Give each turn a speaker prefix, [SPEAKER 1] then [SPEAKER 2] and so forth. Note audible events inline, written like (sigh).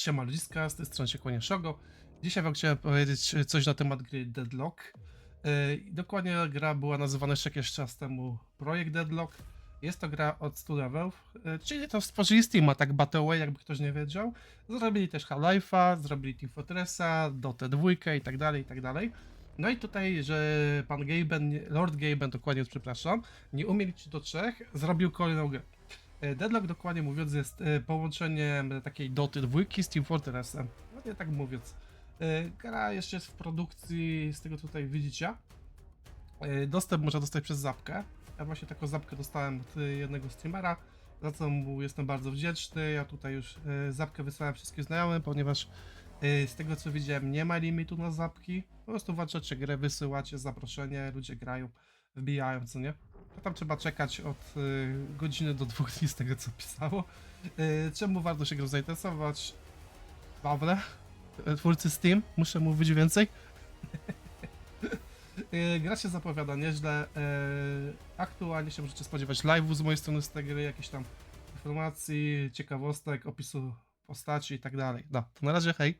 [SPEAKER 1] Siema ludziska, z tej strony się kłania Szogo. Dzisiaj wam chciałem powiedzieć coś na temat gry Deadlock. Yy, Dokładnie gra była nazywana jeszcze jakiś czas temu Projekt Deadlock. Jest to gra od 100 levelów, yy, czyli to stworzyli Steama, tak Battleway, jakby ktoś nie wiedział. Zrobili też Half-Life'a, zrobili Team Fortressa, Dota 2 i tak dalej, i tak dalej. No i tutaj, że pan Gaben, Lord Gaben, dokładnie przepraszam, nie umie liczyć do trzech, zrobił kolejną grę. E, Deadlock dokładnie mówiąc jest e, połączeniem takiej Doty dwójki z Team Fortressem. No nie tak mówiąc. E, Gra jeszcze jest w produkcji, z tego tutaj widzicie. Dostęp można dostać przez zapkę. Ja właśnie taką zapkę dostałem od jednego streamera, za co mu jestem bardzo wdzięczny. Ja tutaj już zapkę wysłałem wszystkim znajomym, ponieważ z tego co widziałem nie ma limitu na zapki. Po prostu włączacie grę, wysyłacie zaproszenie, ludzie grają, wbijają, co nie? Tam trzeba czekać od y, godziny do dwóch dni z tego co pisało. Y, czemu warto się grą zainteresować? Pawle, y, twórcy Steam, muszę mówić więcej. (laughs) Gra się zapowiada nieźle. Aktualnie się możecie spodziewać live'u z mojej strony z tej gry, jakichś tam informacji, ciekawostek, opisu postaci i tak dalej. No, to na razie hej.